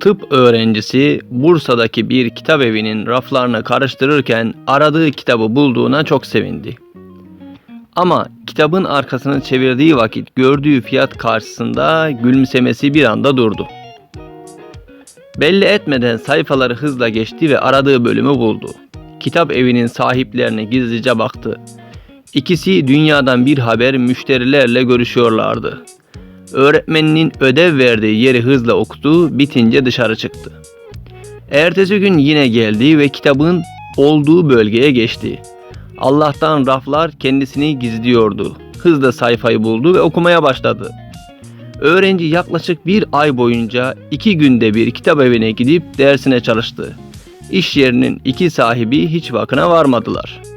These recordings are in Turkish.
tıp öğrencisi Bursa'daki bir kitap evinin raflarını karıştırırken aradığı kitabı bulduğuna çok sevindi. Ama kitabın arkasını çevirdiği vakit gördüğü fiyat karşısında gülümsemesi bir anda durdu. Belli etmeden sayfaları hızla geçti ve aradığı bölümü buldu. Kitap evinin sahiplerine gizlice baktı. İkisi dünyadan bir haber müşterilerle görüşüyorlardı. Öğretmeninin ödev verdiği yeri hızla okudu, bitince dışarı çıktı. Ertesi gün yine geldi ve kitabın olduğu bölgeye geçti. Allah'tan raflar kendisini gizliyordu. Hızla sayfayı buldu ve okumaya başladı. Öğrenci yaklaşık bir ay boyunca iki günde bir kitap evine gidip dersine çalıştı. İş yerinin iki sahibi hiç vakına varmadılar.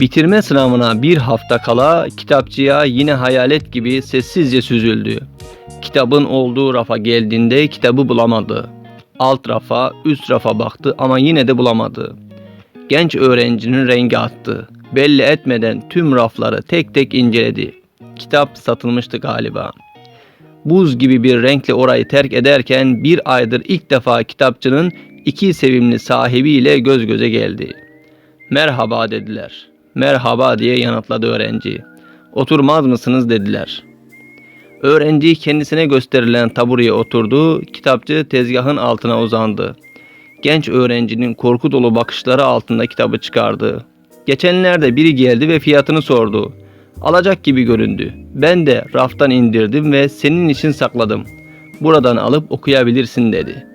Bitirme sınavına bir hafta kala kitapçıya yine hayalet gibi sessizce süzüldü. Kitabın olduğu rafa geldiğinde kitabı bulamadı. Alt rafa, üst rafa baktı ama yine de bulamadı. Genç öğrencinin rengi attı. Belli etmeden tüm rafları tek tek inceledi. Kitap satılmıştı galiba. Buz gibi bir renkle orayı terk ederken bir aydır ilk defa kitapçının iki sevimli sahibiyle göz göze geldi. Merhaba dediler. Merhaba diye yanıtladı öğrenci. Oturmaz mısınız dediler. Öğrenci kendisine gösterilen tabureye oturdu, kitapçı tezgahın altına uzandı. Genç öğrencinin korku dolu bakışları altında kitabı çıkardı. Geçenlerde biri geldi ve fiyatını sordu. Alacak gibi göründü. Ben de raftan indirdim ve senin için sakladım. Buradan alıp okuyabilirsin dedi.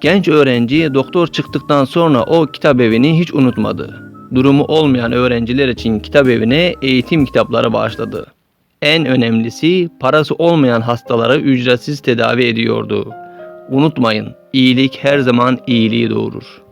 Genç öğrenci doktor çıktıktan sonra o kitap evini hiç unutmadı. Durumu olmayan öğrenciler için kitap evine eğitim kitapları bağışladı. En önemlisi parası olmayan hastalara ücretsiz tedavi ediyordu. Unutmayın, iyilik her zaman iyiliği doğurur.